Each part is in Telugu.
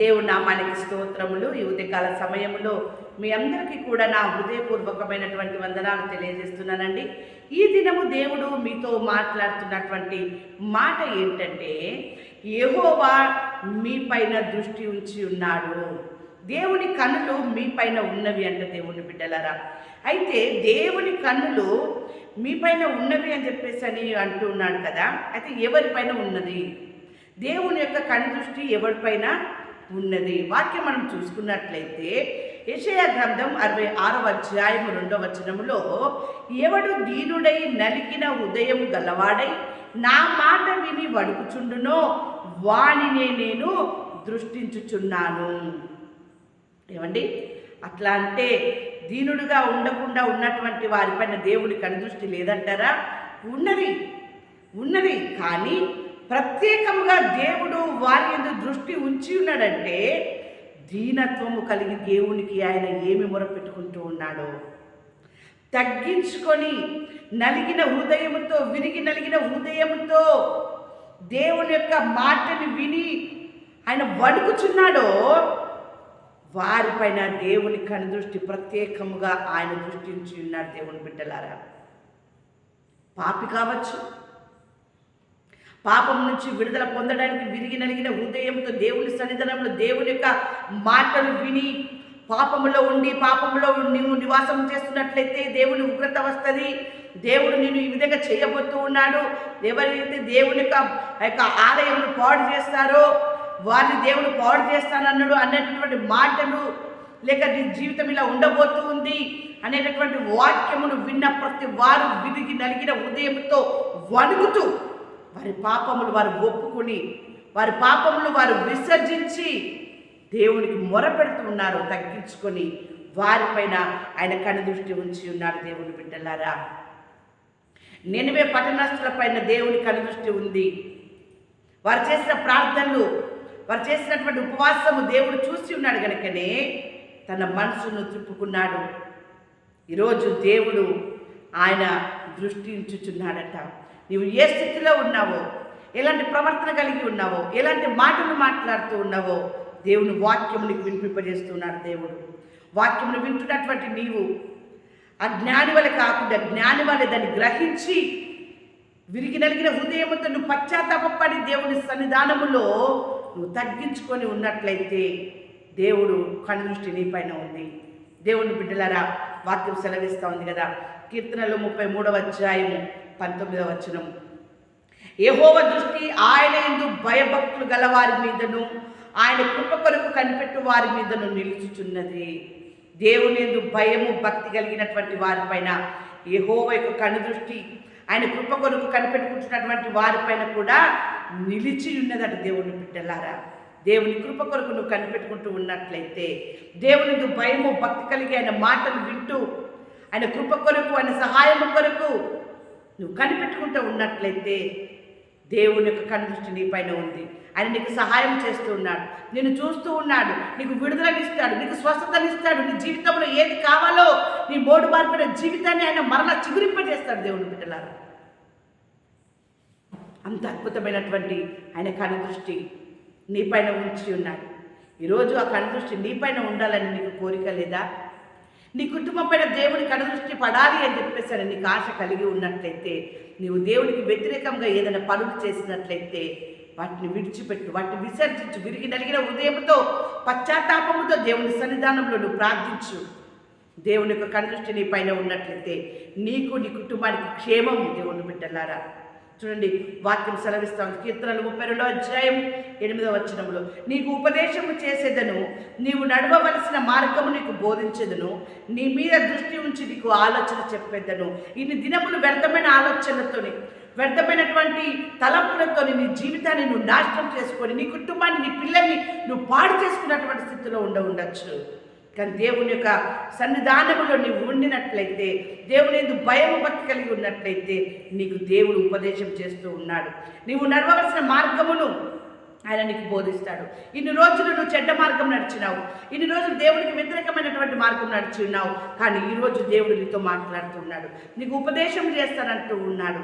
దేవుడు నామానికి స్తోత్రములు. ఈ ఉదయకాల సమయంలో మీ అందరికీ కూడా నా హృదయపూర్వకమైనటువంటి వందనాలు తెలియజేస్తున్నానండి. ఈ దినము దేవుడు మీతో మాట్లాడుతున్నటువంటి మాట ఏంటంటే యెహోవా మీ పైన దృష్టి ఉంచి ఉన్నాడు. దేవుని కన్నులు మీ పైన ఉన్నవి అంట దేవుని బిడ్డలరా. అయితే దేవుని కన్నులు మీ పైన ఉన్నవి అని చెప్పేసి అని అంటున్నాడు కదా. అయితే ఎవరిపైన ఉన్నది? దేవుని యొక్క కన్ను దృష్టి ఎవరిపైన ఉన్నది. వాక్యం మనం చూసుకున్నట్లయితే యషయ గ్రంథం అరవై ఆరవ అధ్యాయం రెండవ వచనములో ఎవడు దీనుడై నలిగిన ఉదయం గలవాడై నా మాట విని వడుకుచుండునో వానినే నేను దృష్టించుచున్నాను. ఏమండి? అట్లా అంటే దీనుడుగా ఉండకుండా ఉన్నటువంటి వారిపైన దేవుడి కనుదృష్టి లేదంటారా? ఉన్నది. ఉన్నది. కానీ ప్రత్యేకంగా దేవుడు వారి ఎందు దృష్టి ఉంచి ఉన్నాడంటే దీనత్వము కలిగి దేవునికి ఆయన ఏమి మొరపెట్టుకుంటూ ఉన్నాడో? తగ్గించుకొని నలిగిన హృదయముతో విరిగి నలిగిన హృదయముతో దేవుని యొక్క మాటని విని ఆయన వణుకుచున్నాడో వారిపైన దేవుని కనుదృష్టి ప్రత్యేకముగా ఆయన దృష్టించి ఉన్నాడు దేవుని బిడ్డలారా. పాపి కావచ్చు పాపం నుంచి విడుదల పొందడానికి విరిగి నలిగిన హృదయంతో దేవుని సన్నిధానంలో దేవుని యొక్క మాటలు విని పాపములో ఉండి పాపములో నీవు నివాసం చేస్తున్నట్లయితే దేవుని ఉగ్రత వస్తుంది. దేవుడు నేను ఈ విధంగా చేయబోతూ ఉన్నాడు. ఎవరైతే దేవుని యొక్క యొక్క ఆలయమును పాడు చేస్తారో వారిని దేవుడు పాడు చేస్తానన్నాడు అనేటటువంటి మాటలు లేక నీ జీవితం ఇలా ఉండబోతూ ఉంది అనేటటువంటి వాక్యమును విన్న ప్రతి వారు విరిగి నలిగిన హృదయంతో వణుకుతూ వారి పాపములు వారు ఒప్పుకుని వారి పాపములు వారు విసర్జించి దేవునికి మొరపెడుతూ ఉన్నారు తగ్గించుకొని వారిపైన ఆయన కనుదృష్టి ఉంచి ఉన్నారు దేవుని బిడ్డలారా. నినివే పట్టణస్తులపైన దేవుని కనుదృష్టి ఉంది. వారు చేసిన ప్రార్థనలు వారు చేసినటువంటి ఉపవాసము దేవుడు చూసి ఉన్నాడు కనుకనే తన మనసును తిప్పుకున్నాడు. ఈరోజు దేవుడు ఆయన దృష్టించుచున్నాడట నీవు ఏ స్థితిలో ఉన్నావో ఎలాంటి ప్రవర్తన కలిగి ఉన్నావో ఎలాంటి మాటలు మాట్లాడుతూ ఉన్నావో దేవుని వాక్యముని వినిపింపజేస్తున్నాడు దేవుడు. వాక్యమును వింటున్నటువంటి నీవు ఆ జ్ఞాని వల్ల కాకుండా జ్ఞాని వల్ల దాన్ని గ్రహించి విరిగి నలిగిన హృదయముతో నువ్వు పశ్చాత్తాపడి దేవుని సన్నిధానములో నువ్వు తగ్గించుకొని ఉన్నట్లయితే దేవుడు కనుదృష్టి నీ పైన ఉంది. దేవుని బిడ్డలారా వాక్యం సెలవిస్తూ ఉంది కదా. కీర్తనలు ముప్పై మూడవ అధ్యాయము పంతొమ్మిదవ వచనం. యెహోవ దృష్టి ఆయన ఎందు భయభక్తులు గలవారి మీదను ఆయన కృప కొరకు కనిపెట్టు వారి మీదను నిలుచుచున్నది. దేవుని ఎందు భయము భక్తి కలిగినటువంటి వారిపైన ఏహోవ యొక్క కనుదృష్టి ఆయన కృప కొరకు కనిపెట్టుకుంటున్నటువంటి వారిపైన కూడా నిలిచి ఉన్నదట దేవుని బిడ్డలారా. దేవుని కృప కొరకు నువ్వు కనిపెట్టుకుంటూ ఉన్నట్లయితే దేవుని భయము భక్తి కలిగి ఆయన మాటలు వింటూ ఆయన కృప కొరకు ఆయన సహాయము కొరకు నువ్వు కనిపెట్టుకుంటూ ఉన్నట్లయితే దేవుని యొక్క కనుదృష్టి నీ పైన ఉంది. ఆయన నీకు సహాయం చేస్తూ ఉన్నాడు. నిన్ను చూస్తూ ఉన్నాడు. నీకు విడుదలనిస్తాడు. నీకు స్వస్థతనిస్తాడు. నీ జీవితంలో ఏది కావాలో నీ మోడు మార్పిన జీవితాన్ని ఆయన మరలా చిగురింపజేస్తాడు దేవుని బిడ్డలారా. అంత అద్భుతమైనటువంటి ఆయన కనుదృష్టి నీ పైన ఉంచి ఉన్నాడు. ఈరోజు ఆ కనుదృష్టి నీ పైన ఉండాలని నీకు కోరిక లేదా? నీ కుటుంబం పైన దేవుని కనుదృష్టి పడాలి అని చెప్పేసి అని నీకు ఆశ కలిగి ఉన్నట్లయితే నీవు దేవునికి వ్యతిరేకంగా ఏదైనా పనులు చేసినట్లయితే వాటిని విడిచిపెట్టు వాటిని విసర్జించు. విరిగి నలిగిన ఉదయంతో పశ్చాత్తాపముతో దేవుని సన్నిధానంలో నువ్వు ప్రార్థించు. దేవుని యొక్క కనుదృష్టి నీ పైన ఉన్నట్లయితే నీకు నీ కుటుంబానికి క్షేమం దేవుని బిడ్డలారా. చూడండి వాక్యం సెలవిస్తాం కీర్తనలు ముప్పై రెండో అధ్యాయం ఎనిమిదో వచనంలో నీకు ఉపదేశము చేసేదను నీవు నడవవలసిన మార్గము నీకు బోధించేదను నీ మీద దృష్టి ఉంచి నీకు ఆలోచన చెప్పేదను. ఇన్ని దినములు వ్యర్థమైన ఆలోచనలతోని వ్యర్థమైనటువంటి తలంపులతోని నీ జీవితాన్ని నువ్వు నాశనం చేసుకొని నీ కుటుంబాన్ని నీ పిల్లల్ని నువ్వు పాడు చేసుకున్నటువంటి స్థితిలో ఉండ ఉండొచ్చు. కానీ దేవుని యొక్క సన్నిధానములో నీవు ఉండినట్లయితే దేవుని ఎందు భయం భక్తి కలిగి ఉన్నట్లయితే నీకు దేవుడు ఉపదేశం చేస్తూ ఉన్నాడు. నీవు నడవలసిన మార్గమును ఆయన నీకు బోధిస్తాడు. ఇన్ని రోజులు నువ్వు చెడ్డ మార్గం నడిచినావు. ఇన్ని రోజులు దేవుడికి వ్యతిరేకమైనటువంటి మార్గం నడిచి ఉన్నావు. కానీ ఈరోజు దేవుడు నీతో మాట్లాడుతున్నాడు నీకు ఉపదేశం చేస్తానంటూ ఉన్నాడు.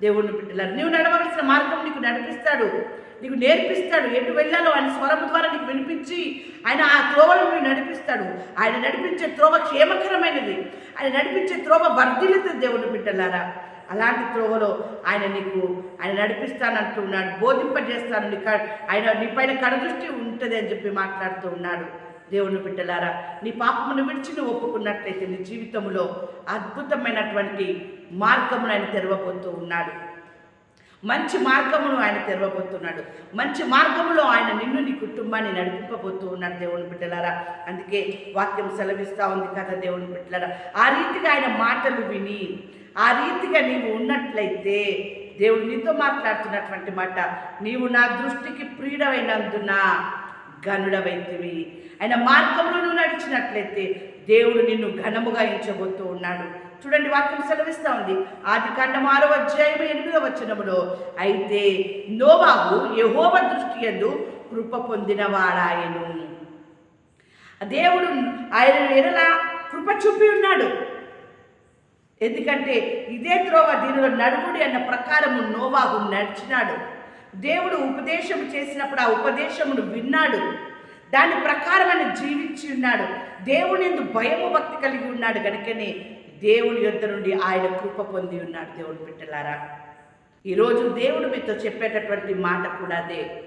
దేవుని బిడ్డలారు. నీవు నడవలసిన మార్గం నీకు నడిపిస్తాడు. నీకు నేర్పిస్తాడు. ఎటు వెళ్ళాలో ఆయన స్వరం ద్వారా నీకు వినిపించి ఆయన ఆ త్రోవను నీవు నడిపిస్తాడు. ఆయన నడిపించే త్రోవ క్షేమకరమైనది. ఆయన నడిపించే త్రోవ వర్ధిల్లుతుంది దేవుని బిడ్డలారా. అలాంటి త్రోవలో ఆయన నీకు ఆయన నడిపిస్తానంటున్నాడు బోధింపజేస్తాను నీ ఆయన నీ పైన కడదృష్టి ఉంటుంది అని చెప్పి మాట్లాడుతూ ఉన్నాడు. దేవుని బిడ్డలారా నీ పాపమును విడిచి నువ్వు ఒప్పుకున్నట్లయితే నీ జీవితంలో అద్భుతమైనటువంటి మార్గమును ఆయన తెరవబోతూ ఉన్నాడు. మంచి మార్గమును ఆయన తెరవబోతున్నాడు. మంచి మార్గములో ఆయన నిన్ను నీ కుటుంబాన్ని నడిపింపబోతూ ఉన్నాడు దేవుని బిడ్డలారా. అందుకే వాక్యం సెలవిస్తూ ఉంది కదా దేవుని బిడ్డలారా. ఆ రీతిగా ఆయన మాటలు విని ఆ రీతిగా నీవు ఉన్నట్లయితే దేవుడు నీతో మాట్లాడుతున్నటువంటి మాట నీవు నా దృష్టికి ప్రియుడమైనందున గనుడవైతివి ఆయన మార్గంలో నువ్వు నడిచినట్లయితే దేవుడు నిన్ను ఘనముగా ఎంచబోతూ ఉన్నాడు. చూడండి వాక్యం సెలవిస్తా ఉంది. ఆది కాండం ఆరో అధ్యాయం ఎనిమిదవ వచనములో అయితే నోవాహు యహోవ దృష్టి ఎందు కృప పొందినవాడాయను. దేవుడు ఆయన ఎడల కృప చూపి ఉన్నాడు. ఎందుకంటే ఇదే త్రోవ దీనిలో నడుగుడి అన్న ప్రకారము నోవాహు నడిచినాడు. దేవుడు ఉపదేశం చేసినప్పుడు ఆ ఉపదేశమును విన్నాడు. దాని ప్రకారమైన జీవించి ఉన్నాడు. దేవుని ఎందు భయము భక్తి కలిగి ఉన్నాడు. కనుకనే దేవుని యొద్ద నుండి ఆయన కృప పొంది ఉన్నాడు దేవుని బిడ్డలారా. ఈరోజు దేవుడు మీతో చెప్పేటటువంటి మాట కూడా అదే.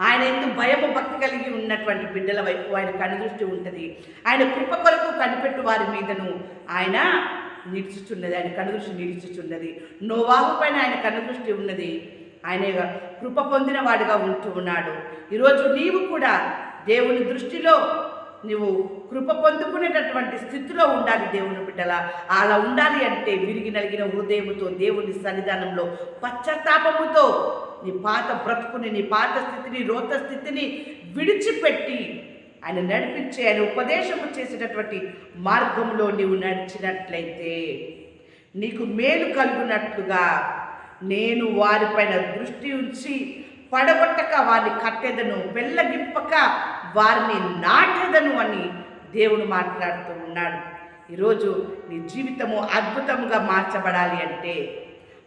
ఆయన ఎందుకు భయము భక్తి కలిగి ఉన్నటువంటి బిడ్డల వైపు ఆయన కనుదృష్టి ఉంటుంది. ఆయన కృప కొరకు కనిపెట్టు వారి మీదను ఆయన నిలుచుచున్నది. ఆయన కనుదృష్టి నిలుచుచున్నది. నోవాహు పైన ఆయన కనుదృష్టి ఉన్నది. ఆయన కృప పొందిన వాడిగా ఉంటూ ఉన్నాడు. ఈరోజు నీవు కూడా దేవుని దృష్టిలో నువ్వు కృప పొందుకునేటటువంటి స్థితిలో ఉండాలి దేవుని బిడ్డల. అలా ఉండాలి అంటే విరిగి నలిగిన హృదయముతో దేవుని సన్నిధానంలో పశ్చాత్తాపముతో నీ పాత బ్రతుకుని నీ పాత స్థితిని రోత స్థితిని విడిచిపెట్టి ఆయన నడిపించే ఆయన ఉపదేశము చేసేటటువంటి మార్గంలో నీవు నడిచినట్లయితే నీకు మేలు కలుగునట్లుగా నేను వారిపైన దృష్టి ఉంచి పడగొట్టక వారిని కట్టెదను పెళ్ళగింపక వారిని నాటెదను అని దేవుడు మాట్లాడుతూ ఉన్నాడు. ఈరోజు నీ జీవితము అద్భుతముగా మార్చబడాలి అంటే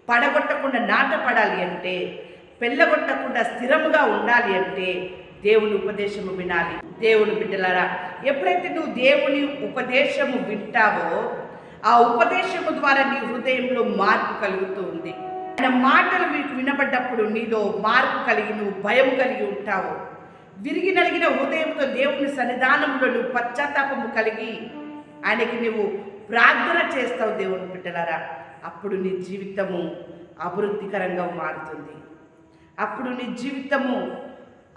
పడగొట్టకుండా నాటపడాలి అంటే పెళ్ళగొట్టకుండా స్థిరముగా ఉండాలి అంటే దేవుని ఉపదేశము వినాలి. దేవుని బిడ్డలారా ఎప్పుడైతే నువ్వు దేవుని ఉపదేశము వింటావో ఆ ఉపదేశము ద్వారా నీ హృదయంలో మార్పు కలుగుతూ ఉంది. ఆయన మాటలు మీకు వినబడ్డప్పుడు నీలో మార్పు కలిగి నువ్వు భయం కలిగి ఉంటావు. విరిగి నలిగిన హృదయంతో దేవుని సన్నిధానంలో నువ్వు పశ్చాత్తాపము కలిగి ఆయనకి నువ్వు ప్రార్థన చేస్తావు దేవుని బిడ్డలారా. అప్పుడు నీ జీవితము అభివృద్ధికరంగా మారుతుంది. అప్పుడు నీ జీవితము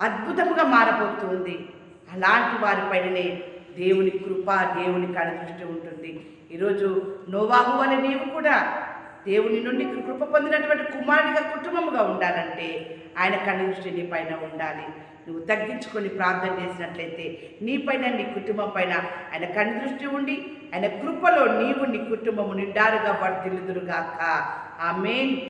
అద్భుతముగా మారబోతుంది. అలాంటి వారిపైననే దేవుని కృప దేవుని కనుదృష్టి ఉంటుంది. ఈరోజు నోవాహు అనే నీవు కూడా దేవుని నుండి కృప పొందినటువంటి కుమారుడిగా కుటుంబముగా ఉండాలంటే ఆయన కనుదృష్టి నీ పైన ఉండాలి. నువ్వు తగ్గించుకొని ప్రార్థన చేసినట్లయితే నీ పైన నీ కుటుంబం పైన ఆయన కనిదృష్టి ఉండి ఆయన కృపలో నీవు నీ కుటుంబము నిండారుగా వర్ధిల్లుదురుగాక. ఆమెన్.